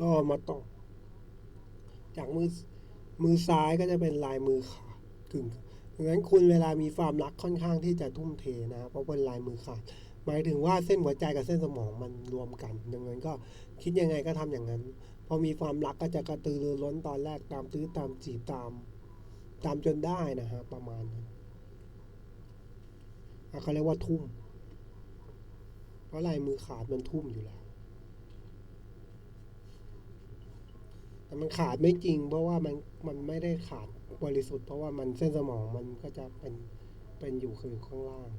ก็มาต่อ จากมือมือซ้ายก็จะเป็นลายมือขาดกึ่งดังนั้นคุณเวลามีความรักค่อนข้างที่จะทุ่มเทนะเพราะเป็นลายมือขาดหมายถึงว่าเส้นหัวใจกับเส้นสมองมันรวมกัน ดังนั้นก็คิดยังไงก็ทำอย่างนั้น พอมีความรักก็จะกระตือรือร้นตอนแรกตามตื้อตามจีบตาม ตามจนได้นะฮะประมาณนั้นเขาเรียกว่าทุ่ม เพราะลายมือขาดมันทุ่มอยู่แล้ว แต่มันขาดไม่จริง เพราะว่ามันมันไม่ได้ขาดบริสุทธิ์เพราะว่ามันเส้นสมองมันก็จะเป็นเป็นอยู่คือข้างล่าง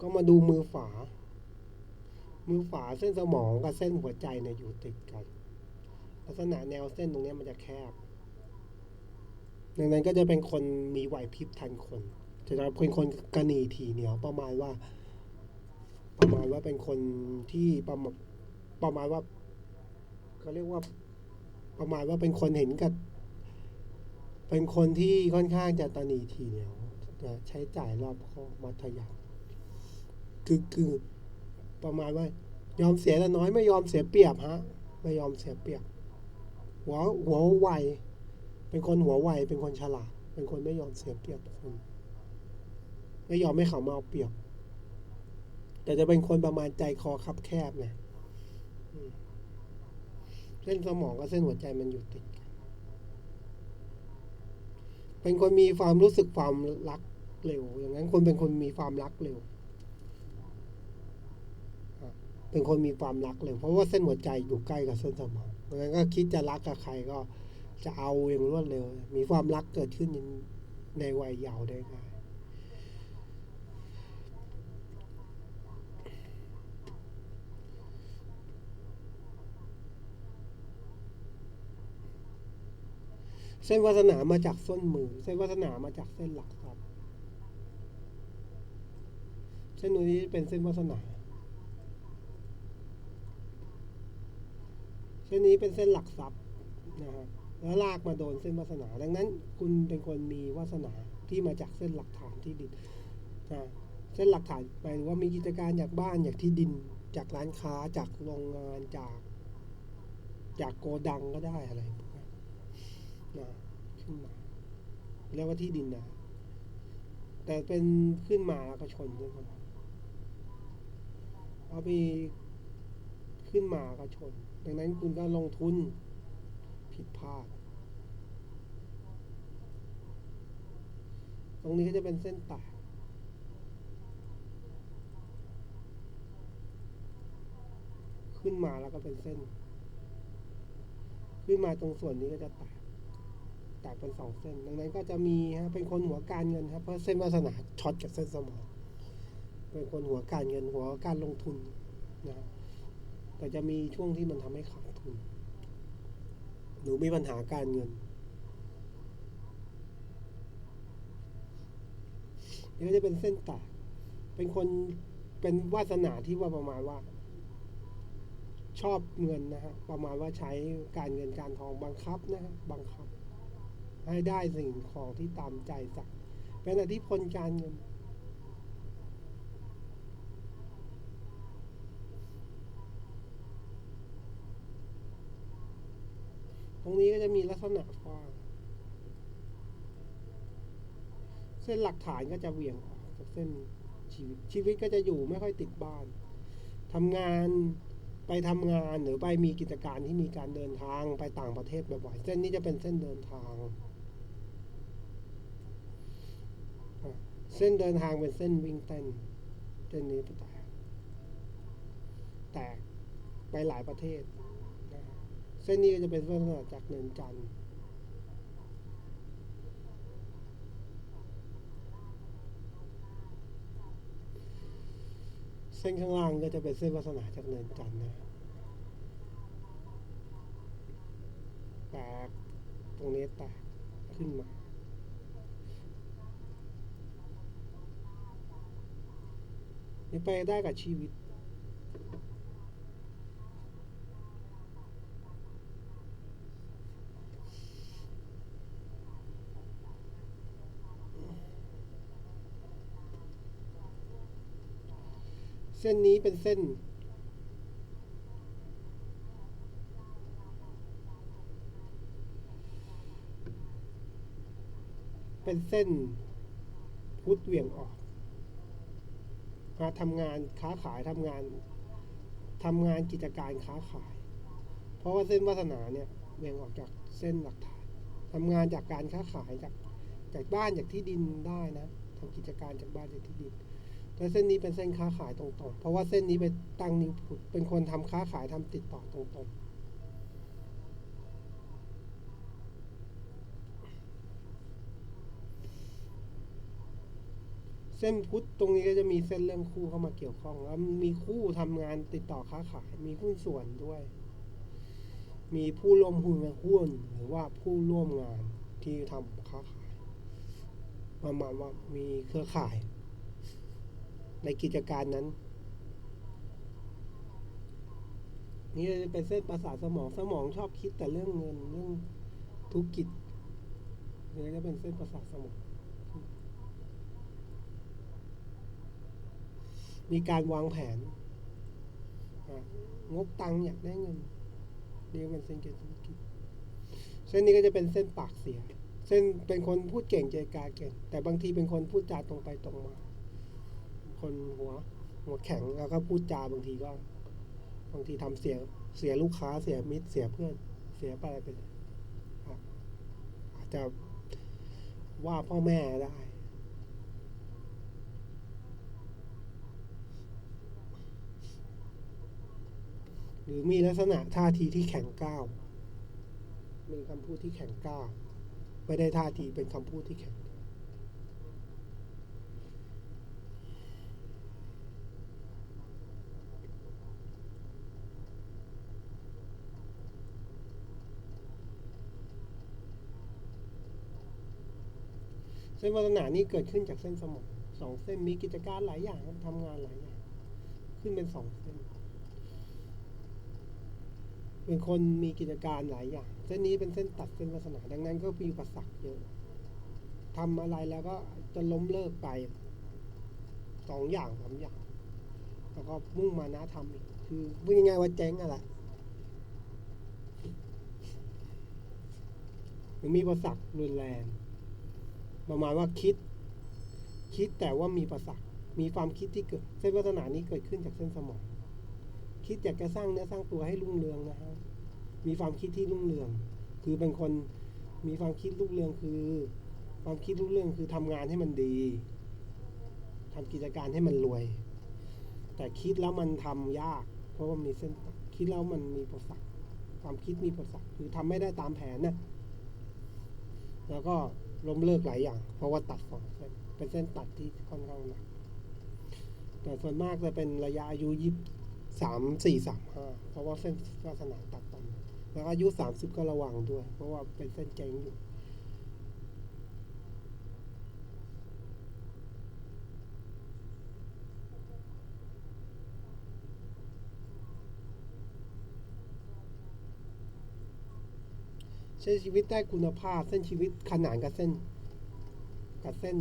ก็มาดูมือฝา มือฝาเส้นสมองกับเส้นหัวใจเนี่ยอยู่ติดกัน ลักษณะแนวเส้นตรงนี้มันจะแคบ ดังนั้นก็จะเป็นคนมีไหวพริบทันคน จะเป็นคนกระหนีถี่เหนียวประมาณว่า ประมาณว่าเป็นคนที่ประมาณประมาณว่าเขาเรียกว่าประมาณว่าเป็นคนเห็นกับเป็นคนที่ค่อนข้างจะตนีถี่เหนียวจะใช้จ่ายรอบคอบมัธยัคือคือประมาณว่ายอมเสียแต่น้อยไม่ยอมเสียเปรียบฮะ ไม่ยอมเสียเปรียบ หัวหัวไว เป็นคนหัวไวเป็นคนฉลาด เป็นคนไม่ยอมเสียเปรียบคนไม่ยอมให้เขามาเอาเปรียบ แต่จะเป็นคนประมาณใจคอคับแคบไงอืมเส้นสมองกับเส้นหัวใจมันอยู่ติดกันเป็นคนมีความรู้สึกความรักเร็ว อย่างนั้นคนเป็นคนมีความรักเร็ว เป็นคนมีความรักเร็ว เพราะว่าเส้นหัวใจอยู่ใกล้กับเส้นสมองดังนั้นก็คิดจะรักกับใครก็ จะเอาอย่างรวดเร็ว มีความรักเกิดขึ้นในวัยเยาว์ได้ง่ายเส้นวาสนามาจากส้นมือ เส้นวาสนามาจากเส้นหลักครับ เส้นนี้เป็นเส้นวาสนา เส้นนี้เป็นเส้นหลักทรัพย์นะฮะ แล้วลากมาโดนเส้นวาสนา ดังนั้น คุณเป็นคนมีวาสนาที่มาจากเส้นหลักฐานที่ดินนะเส้นหลักฐานหมายถึงว่ามีกิจการจากบ้านจากที่ดิน จากร้านค้าจากโรงงานจาก จากโกดังก็ได้อะไรนะขึ้นมาเรียกว่าที่ดินนะแต่เป็นขึ้นมาแล้วก็ชนด้วยกันเอาไปขึ้นมาก็ชน ดังนั้นคุณก็ลงทุน ผิดพลาด ตรงนี้ก็จะเป็นเส้นแตกขึ้นมาแล้วก็เป็นเส้น ขึ้นมาตรงส่วนนี้ก็จะแตกแตกเป็นสองเส้น ดังนั้นก็จะมีฮะเป็นคนหัวการเงินครับเพราะเส้นวาสนาช็อตกับเส้นสมองเป็นคนหัวการเงินหัวการลงทุนนะครับแต่จะมีช่วงที่มันทำให้ขาดทุน หรือมีปัญหาการเงินนี่ก็จะเป็นเส้นแตกเป็นคนเป็นวาสนาที่ว่าประมาณว่า ชอบเงินนะฮะประมาณว่าใช้การเงินการทองบังคับนะฮะบังคับ ให้ได้สิ่งของที่ตามใจสั่งเป็นอิทธิพลการเงิน ตรงนี้ก็จะมีลักษณะว่าเส้นหลักฐานก็จะเวียงออกจากเส้นชีวิตชีวิตก็จะอยู่ไม่ค่อยติดบ้านทำงานไปทำงานหรือไปมีกิจการที่มีการเดินทางไปต่างประเทศบ่อยๆเส้นนี้จะเป็นเส้นเดินทาง เส้นเดินทางเป็นเส้นวิ่งเต้นเส้นนี้แตกแตกไปหลายประเทศ เส้นนี้ก็จะเป็นลักษณะจากเนินจันทร์เส้นข้างล่างก็จะเป็นเส้นวาสนาจากเนินจันทร์นะแตกตรงนี้แตกขึ้นมา นี่ไปได้กับชีวิต เส้นนี้เป็นเส้น เป็นเส้นพุทธเวียงออก มาทำงานค้าขายทำงานทำงานกิจการค้าขาย เพราะว่าเส้นวาสนาเนี่ยเวียงออกจากเส้นหลักฐานทำงานจากการค้าขายจากจากบ้านจากที่ดินได้นะทำกิจการจากบ้านจากที่ดิน แต่เส้นนี้เป็นเส้นค้าขายตรงๆ เพราะว่าเส้นนี้ไปตั้งนิ้วผุดเป็นคนทำค้าขายทำติดต่อตรงๆเส้นพุทธตรงนี้ก็จะมีเส้นเรื่องคู่เข้ามาเกี่ยวข้อง แล้วมีคู่ทำงานติดต่อค้าขาย มีหุ้นส่วนด้วย มีผู้ร่วมหุ้นหุ้นหรือว่าผู้ร่วมงานที่ทำค้าขายประมาณว่ามีเครือข่าย ในกิจการนั้น นี่จะเป็นเส้นประสาทสมองสมองชอบคิดแต่เรื่องเงินเรื่องธุรกิจนี่จะเป็นเส้นประสาทสมองมีการวางแผน งบตังค์อยากได้เงินเรียกมันเส้นเกณฑ์ธุรกิจ เส้นนี้ก็จะเป็นเส้นปากเสีย เส้นเป็นคนพูดเก่งเจรจาเก่ง แต่บางทีเป็นคนพูดจาตรงไปตรงมา คนหัวหัวแข็งแล้วก็พูดจาบางทีก็ บางทีทำเสียเสียลูกค้าเสียมิตรเสียเพื่อน เสียไปอะไรไปเลยอะอาจจะว่าพ่อแม่ได้หรือมีลักษณะท่าทีที่แข็งก้าว มีคำพูดที่แข็งก้าว ไม่ได้ท่าทีเป็นคำพูดที่แข็ง เส้นวาสนานี้เกิดขึ้นจากเส้นสมองสองเส้นมีกิจการหลายอย่างทำงานหลายอย่าง ขึ้นเป็นสองเส้น เป็นคนมีกิจการหลายอย่าง เส้นนี้เป็นเส้นตัดเส้นวาสนา ดังนั้นก็มีอุปสรรคเยอะทำอะไรแล้วก็จะล้มเลิกไปสองอย่างสามอย่าง แล้วก็มุ่งมานะทำอีกคือพูดง่ายๆว่าเจ๊งอะแหละหรือมีอุปสรรครุนแรง ประมาณว่าคิด คิดแต่ว่ามีประสาทมีความคิดที่เกิด เส้นวัฒนานี้เกิดขึ้นจากเส้นสมอง คิดอยากจะสร้างเนื้อสร้างตัวให้รุ่งเรืองนะฮะมีความคิดที่รุ่งเรือง คือเป็นคนมีความคิดรุ่งเรืองคือ ความคิดรุ่งเรืองคือทำงานให้มันดีทำกิจการให้มันรวย แต่คิดแล้วมันทำยาก เพราะว่ามีเส้นคิดแล้วมันมีประสาทความคิดมีประสาทคือทำไม่ได้ตามแผนนะแล้วก็ ล้มเลิกหลายอย่าง เพราะว่าตัดสองเส้นเป็นเส้นตัดที่ค่อนข้างหนักแต่ส่วนมากจะเป็นระยะอายุยี่สามสี่สามห้าเพราะว่าเส้นวาสนาตัดตันแล้วอายุสามสิบก็ระวังด้วย เพราะว่าเป็นเส้นเจงอยู่ ใช้ชีวิตได้คุณภาพเส้นชีวิตขนานกับเส้น กับเส้น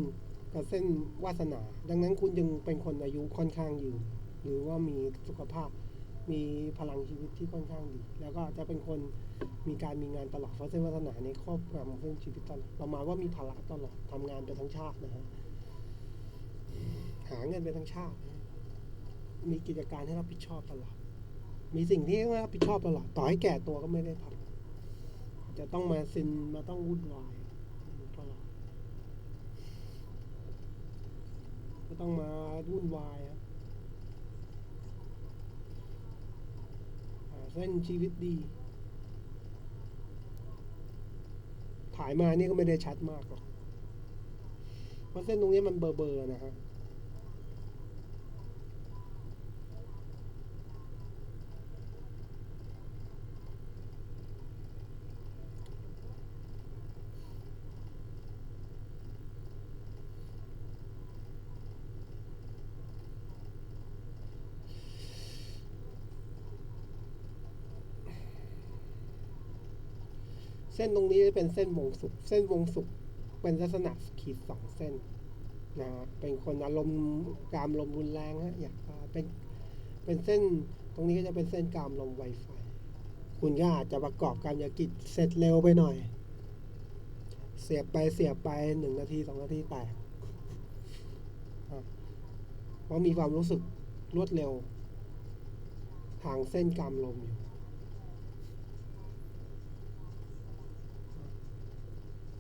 กับเส้นวาสนา ดังนั้นคุณยังเป็นคนอายุค่อนข้างยืนหรือว่ามีสุขภาพมีพลังชีวิตที่ค่อนข้างดี แล้วก็จะเป็นคนมีการมีงานตลอดเพราะเส้นวาสนาในครอบงำเส้นชีวิตตลอดประมาณว่ามีภาระตลอดทำงานไปทั้งชาตินะฮะหาเงินไปทั้งชาติ มีกิจการให้รับผิดชอบตลอด มีสิ่งที่ให้รับผิดชอบตลอด ต่อให้แก่ตัวก็ไม่ได้พัก จะต้องมาซินมาต้องวุ่นวายตลอดก็ต้องมาวุ่นวายครับเส้นชีวิตดี ถ่ายมานี่ก็ไม่ได้ชัดมากหรอก เพราะเส้นตรงนี้มันเบอร์เบอร์นะฮะ ส้นตรงนี้จะเป็นเส้นวงสุขเส้นวงสุขเป็นลักษณะขีดสองเส้นนะเป็นคนอารมณ์การอารมรุนแรงฮะอยากเป็นเป็นเส้นตรงนี้ก็จะเป็นเส้นกามลม Wi-Fi คุณก็อาจจะประกอบการยากิจเสร็จเร็วไปหน่อย เสียบไปเสียบไปหนึ่งนาทีสองนาทีแตกเพราะมีความรู้สึกรวดเร็ว ทางเส้นกามลมอยู่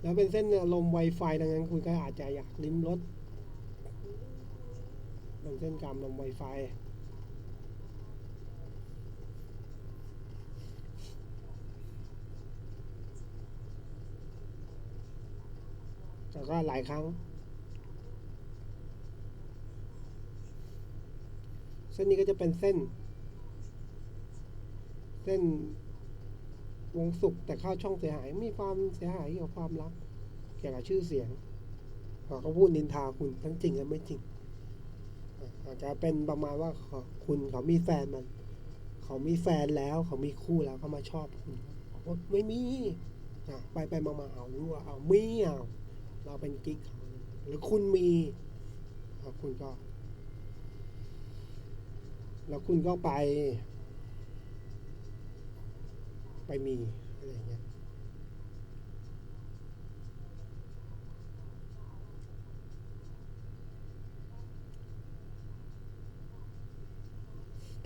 แล้วเป็นเส้นลม Wi-Fi ดังนั้นคุณก็อาจจะอยากลิ้มรสเป็นเส้นกรามลม Wi-Fi แต่ก็หลายครั้ง เส้นนี้ก็จะเป็นเส้น เส้น วงสุขแต่เข้าช่องเสียหายมีความเสียหายเกี่ยวกับความรักเกี่ยวกับชื่อเสียงเขาพูดนินทาคุณทั้งจริงและไม่จริงอาจจะเป็นประมาณว่าเขาคุณเขามีแฟนมัน เขามีแฟนแล้วเขามีคู่แล้วเขามาชอบคุณไม่มีไปไปมามาเอารู้ว่าเอามีเอาเราเป็นกิ๊กเขาหรือคุณมีคุณก็ แล้วคุณก็ไป ไปมีอะไรเงี้ย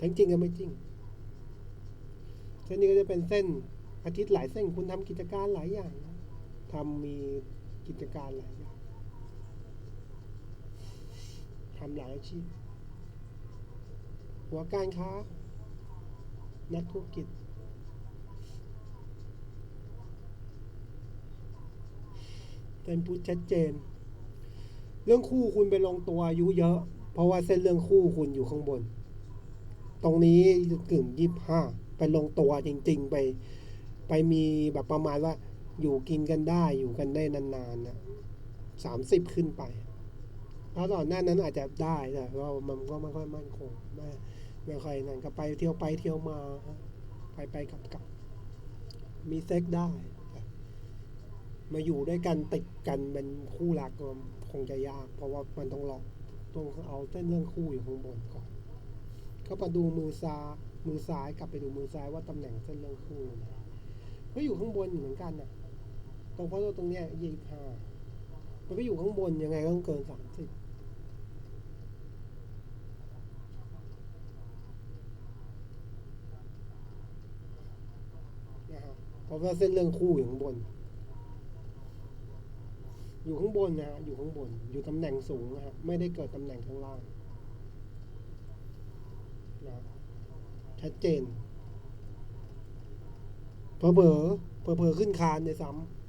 ทั้งจริงกับไม่จริง เส้นนี้ก็จะเป็นเส้นอาทิตย์หลายเส้นคุณทำกิจการหลายอย่างนะทำมีกิจการหลายอย่างทำหลายอาชีพหัวการค้า นักธุรกิจ เป็นพูดชัดเจน เรื่องคู่คุณไปลงตัวอายุเยอะ เพราะว่าเส้นเรื่องคู่คุณอยู่ข้างบน ตรงนี้กึ่งยี่ห้าไปลงตัวจริง ๆ ไป ไปมีแบบประมาณว่าอยู่กินกันได้อยู่กันได้นานๆนะสามสิบขึ้นไปเพราะตอนหน้านั้นอาจจะได้แต่ว่ามันก็ไม่ค่อยมั่นคงไม่ไม่ค่อยนั่นก็ไปเที่ยวไปเที่ยวมา ไปไปกลับกลับมีเซ็กได้ มาอยู่ด้วยกันติดกันเป็นคู่รักก็คงจะยาก เพราะว่ามันต้องลองต้องเอาเส้นเรื่องคู่อยู่ข้างบนก่อนก็มาดูมือซ้ายมือซ้ายกลับไปดูมือซ้ายว่าตำแหน่งเส้นเรื่องคู่อยู่ไหนก็อยู่ข้างบนเหมือนกันน่ะตรงเพราะตรงเนี้ยยี่ห้ามันก็อยู่ข้างบนยังไงก็ต้องเกินสามสิบนะครับเพราะว่าเส้นเรื่องคู่อยู่ข้างบน อยู่ข้างบนนะฮะอยู่ข้างบน อยู่ตำแหน่งสูงนะฮะไม่ได้เกิดตำแหน่งข้างล่างนะชัดเจนเผลอเผลอเผลอเผอขึ้นคานในยซ้ำ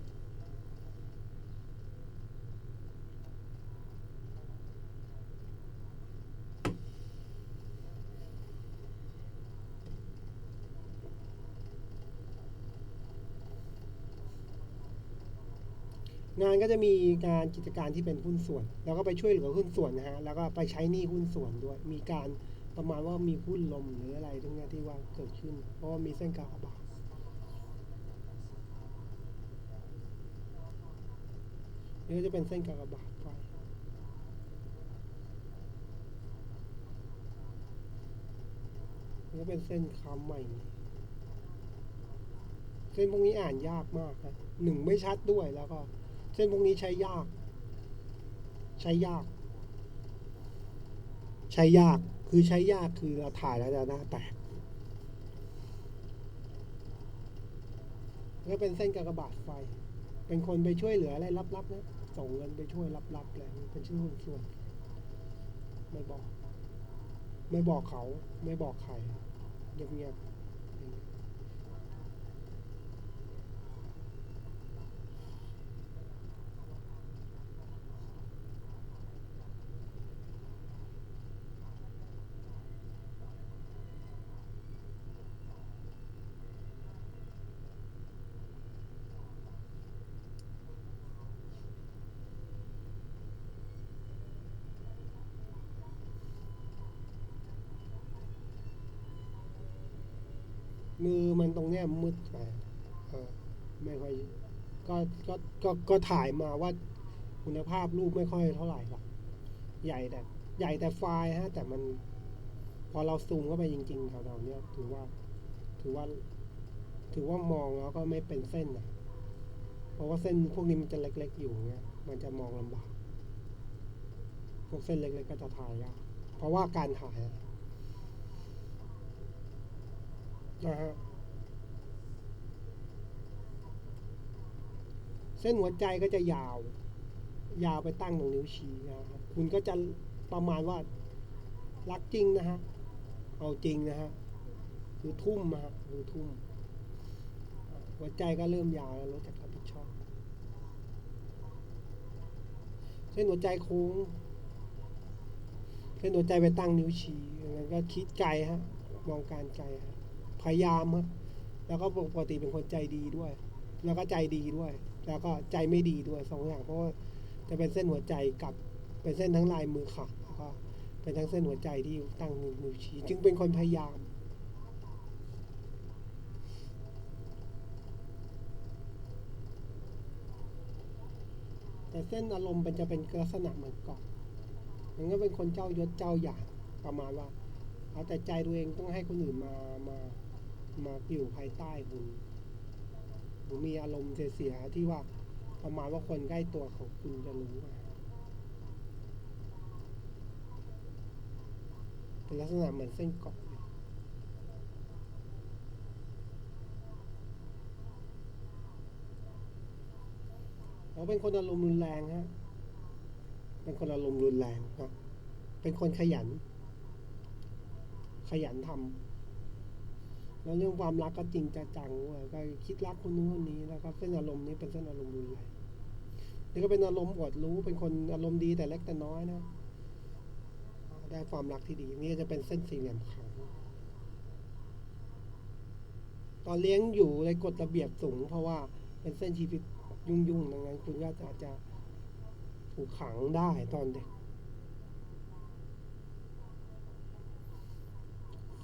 งานก็จะมีการกิจการที่เป็นหุ้นส่วน แล้วก็ไปช่วยเหลือหุ้นส่วนนะฮะแล้วก็ไปใช้หนี้หุ้นส่วนด้วย มีการประมาณว่ามีหุ้นลมหรืออะไรทั้งนี้ที่ว่าเกิดขึ้น เพราะว่ามีเส้นกากบาทนี่ก็จะเป็นเส้นกากบาทไฟนี่ก็เป็นเส้นค้ำใหม่เส้นพวกนี้อ่านยากมากนะหนึ่งไม่ชัดด้วยแล้วก็ เส้นพวกนี้ใช้ยาก ใช้ยาก ใช้ยากคือใช้ยากคือเราถ่ายแล้วจะหน้าแตกแล้วเป็นเส้นกากบาทไฟ เป็นคนไปช่วยเหลืออะไรลับๆนะ ส่งเงินไปช่วยลับๆอะไรเป็นชื่อหุ้นส่วน ไม่บอก ไม่บอกเขา ไม่บอกใครเงียบๆ มือมันตรงเนี้ยมืดไปไม่ค่อยก็ก็ก็ก็ถ่ายมาว่าคุณภาพรูปไม่ค่อยเท่าไหร่หรอกใหญ่แต่ ใหญ่แต่ไฟล์ฮะ แต่มัน พอเราซูมเข้าไปจริงๆแถวๆเนี้ยถือว่า ถือว่า ถือว่ามองแล้วก็ไม่เป็นเส้นนะเพราะว่าเส้นพวกนี้มันจะเล็ก ๆ อยู่เงี้ย มันจะมองลำบาก พวกเส้นเล็กๆก็จะถ่ายยากเพราะว่าการถ่ายอะ นะฮะเส้นหัวใจก็จะยาว ยาวไปตั้งตรงนิ้วชี้นะครับคุณก็จะประมาณว่ารักจริงนะฮะเอาจริงนะฮะคือทุ่มนะฮะคือทุ่ม หัวใจก็เริ่มยาวแล้วรู้จักรับผิดชอบ เส้นหัวใจโค้งเส้นหัวใจไปตั้งนิ้วชี้แล้วก็คิดไกลฮะมองการไกลฮะ พยายามฮะแล้วก็ปกติเป็นคนใจดีด้วย แล้วก็ใจดีด้วย แล้วก็ใจไม่ดีด้วยสองอย่างเพราะว่าจะเป็นเส้นหัวใจกับเป็นเส้นทั้งลายมือขาดแล้วก็เป็นทั้งเส้นหัวใจที่ตั้งนิ้วชี้จึงเป็นคนพยายามแต่เส้นอารมณ์มันจะเป็นลักษณะเหมือนเกาะมันก็เป็นคนเจ้ายศเจ้าอย่างประมาณว่า เอาแต่ใจตัวเองต้องให้คนอื่นมามา มาอยู่ภายใต้คุณหรือมีอารมณ์เสียๆที่ว่าประมาณว่าคนใกล้ตัวของคุณจะรู้เป็นลักษณะเหมือนเส้นเกาะเลยเขาเป็นคนอารมณ์รุนแรงฮะ เป็นคนอารมณ์รุนแรงครับ เป็นคนขยัน ขยันทำ แล้วเรื่องความรักก็จริงจะจังด้ยก็คิดรักคนนู้นคนนี้แล้วก็เส้นอารมณ์นี้เป็นเส้นอารมณ์รุนแรงนี่ก็เป็นอารมณ์อดรู้เป็นคนอารมณ์ดีแต่เล็กแต่น้อยนะ ได้ความรักที่ดี นี่จะเป็นเส้นสี่เหลี่ยมขาวตอนเลี้ยงอยู่เลยกฎระเบียบสูง เพราะว่าเป็นเส้นชีวิตยุ่งๆดังนั้นคุณก็อาจจะถูกขังได้ตอนเด็ก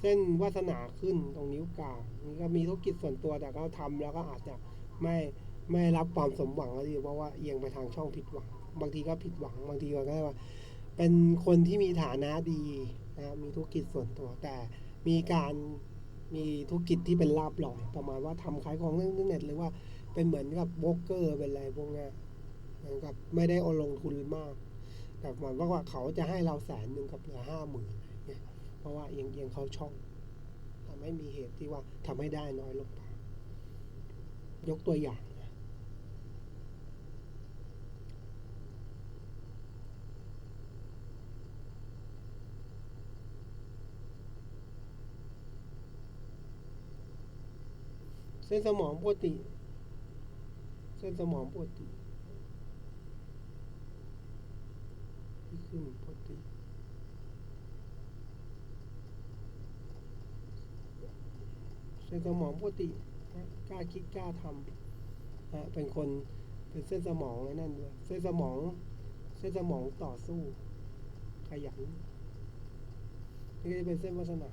เส้นวาสนาขึ้นตรงนิ้วกลางนี่ก็มีธุรกิจส่วนตัวแต่ก็ทำแล้วก็อาจจะไม่ไม่รับความสมหวังก็ดีเพราะว่าเอียงไปทางช่องผิดหวัง บางทีก็ผิดหวัง บางทีก็ได้ว่า เป็นคนที่มีฐานะดีนะมีธุรกิจส่วนตัวแต่มีการมีธุรกิจที่เป็นลาบลอย ประมาณว่าทำขายของในอินเทอร์เน็ตหรือว่าเป็นเหมือนกับโบรกเกอร์เป็นอะไรพวกนี้ยเหมือนกับไม่ได้เอาลงทุนมากแต่เหมือนว่าเขาจะให้เราแสนหนึ่งกับเหลือห้าหมื่น เพราะว่าเอียงเอียงเขาช่องทำให้มีเหตุที่ว่าทำให้ได้น้อยลงไป ยกตัวอย่างนะเส้นสมองปกติ เส้นสมองปกติที่ขึ้นปกติ เส้นสมองปกติกล้าคิดกล้าทำนะเป็นคนเป็นเส้นสมองไอ้นั่นด้วยเส้นสมอง เส้นสมองต่อสู้ ขยันนี่ก็จะเป็นเส้นวาสนา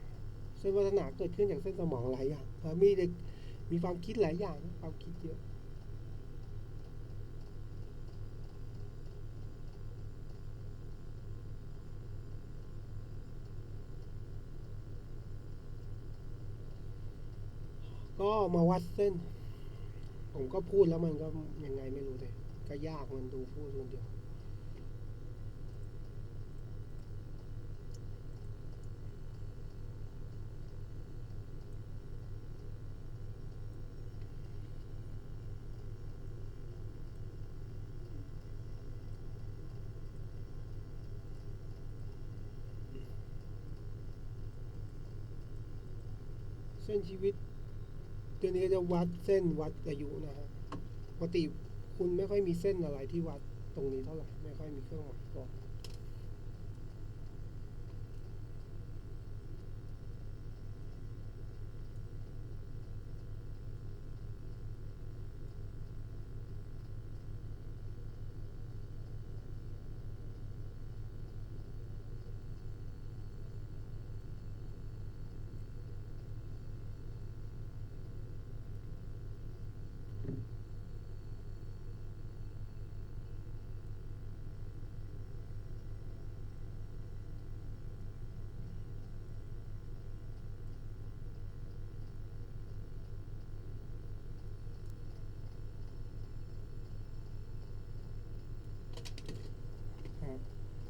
เส้นวาสนาเกิดขึ้นจากเส้นสมองหลายอย่างมีเด็กมีความคิดหลายอย่างความคิดเยอะ ก็มาวัดเส้น ผมก็พูดแล้วมันก็ยังไงไม่รู้เลยก็ยากมันดูพูดคนเดียวเส้นชีวิต ตัวนี้ก็จะวัดเส้นวัดอายุนะฮะปกติคุณไม่ค่อยมีเส้นอะไรที่วัดตรงนี้เท่าไหร่ ไม่ค่อยมีเครื่องหมายบอก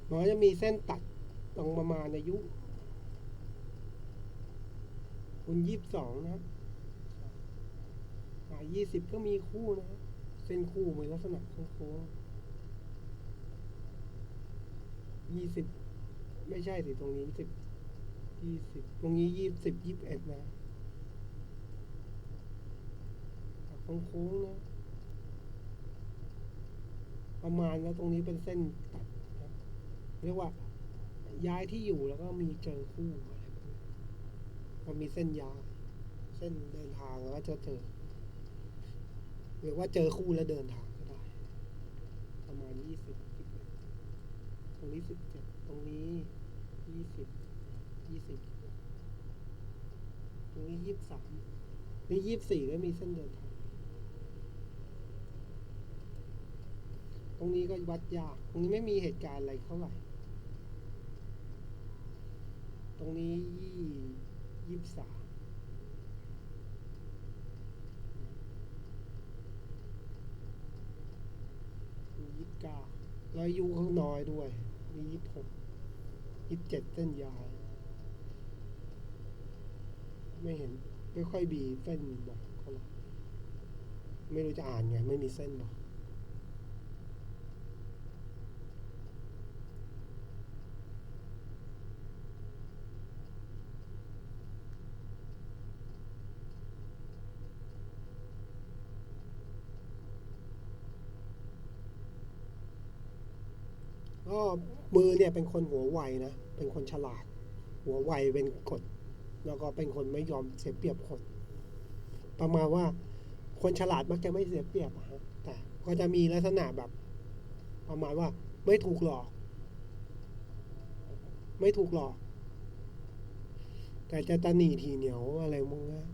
มันก็จะมีเส้นตัดตรงประมาณอายุ คุณยี่สิบสองนะครับอ่ายี่สิบก็มีคู่นะ เส้นคู่มีลักษณะโค้งยี่สิบไม่ใช่สิตรงนี้สิบยี่สิบตรงนี้ยี่สิบยี่สิบเอ็ดนะโค้งๆนะ ประมาณแล้วตรงนี้เป็นเส้นตั เรียกว่า ย้ายที่อยู่แล้วก็มีเจอคู่อะไรแบบนี้มันมีเส้นยาเส้นเดินทางแล้วก็จะเจอหรือว่าเจอคู่แล้วเดินทางก็ได้ ประมาณยี่สิบยี่สิบตรงนี้สิบเจ็ดตรงนี้ยี่สิบยี่สิบตรงนี้ยี่สิบสามนี่ยี่สิบสี่ก็มีเส้นเดินทาง ตรงนี้ก็วัดยาก ตรงนี้ไม่มีเหตุการณ์อะไรเท่าไหร่ ตรงนี้ยี่ยี่สามมียี่สิบเก้าแล้วยุเขางน้อยด้วย มียี่สิบหกยี่สิบเจ็ดเส้นยาวไม่เห็น ไม่ค่อยบีเส้นบอกเท่าไหร่ไม่รู้จะอ่านไง ไม่มีเส้นบอก ก็มือเนี่ยเป็นคนหัวไวนะ เป็นคนฉลาด หัวไวเป็นกฎแล้วก็เป็นคนไม่ยอมเสียเปรียบคน ประมาณว่าคนฉลาดมักจะไม่เสียเปรียบอะฮะแต่ก็จะมีลักษณะแบบ ประมาณว่าไม่ถูกหลอก ไม่ถูกหลอก แต่จะตะหนีทีเหนียวอะไรมึงนะ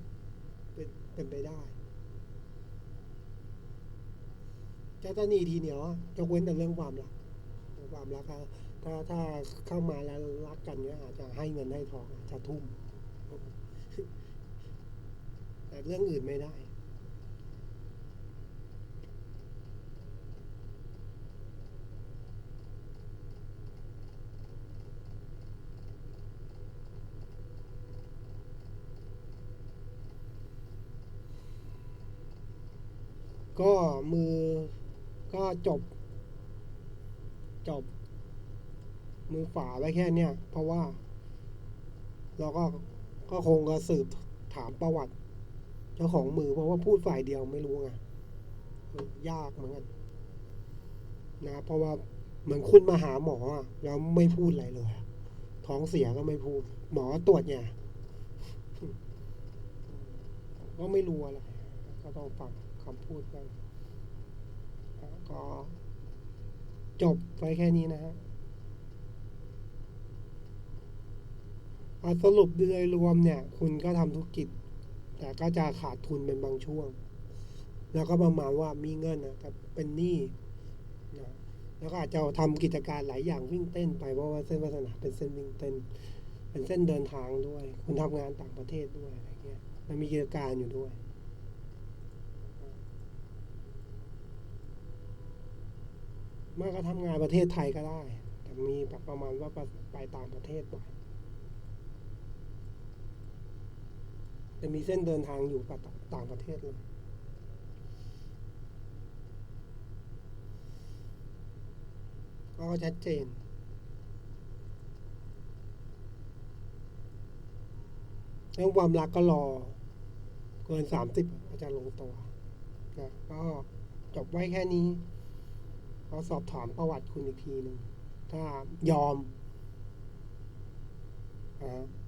เป็นเป็นไปได้จะตะหนีทีเหนียวอะยกเว้นแต่เรื่องความรัก ความรักอะถ้าถ้าเข้ามาแล้วรักกันเนี่ยอาจจะให้เงินให้ทองอาจจะทุ่ม แต่เรื่องอื่นไม่ได้ก็มือก็จบ จบ มือฝาไว้แค่เนี้ยเพราะว่า เราก็ก็คงจะสืบถามประวัติ เจ้าของมือเพราะว่าพูดฝ่ายเดียวไม่รู้ไงยากเหมือนกันนะเพราะว่าเหมือนคุณมาหาหมอแล้วไม่พูดอะไรเลยท้องเสียก็ไม่พูด หมอตรวจไงก็ไม่รู้อะไรก็ต้องฟังคำพูดกันก็ จบไว้แค่นี้นะฮะสรุปโดยรวมเนี่ย คุณก็ทำธุรกิจ แต่ก็จะขาดทุนเป็นบางช่วง แล้วก็ประมาณว่ามีเงินนะกับเป็นหนี้นะแล้วก็อาจจะทำกิจการหลายอย่างวิ่งเต้นไปเพราะว่าเส้นวัฒนาเป็นเส้นวิ่งเต้น เป็นเส้นเดินทางด้วย คุณทำงานต่างประเทศด้วยอะไรเงี้ยมันมีกิจการอยู่ด้วย มื่ก็ทำงานประเทศไทยก็ได้ แต่มีแบบประมาณว่าไปต่างประเทศบ่อยจะมีเส้นเดินทางอยู่กับต่างประเทศเลยก็ชัดเจนเรื่องความรักก็รอ เกินสามสิบก็จะลงตัวนะก็จบไว้แค่นี้ เขาสอบถามประวัติคุณอีกทีหนึ่งถ้ายอมอ่า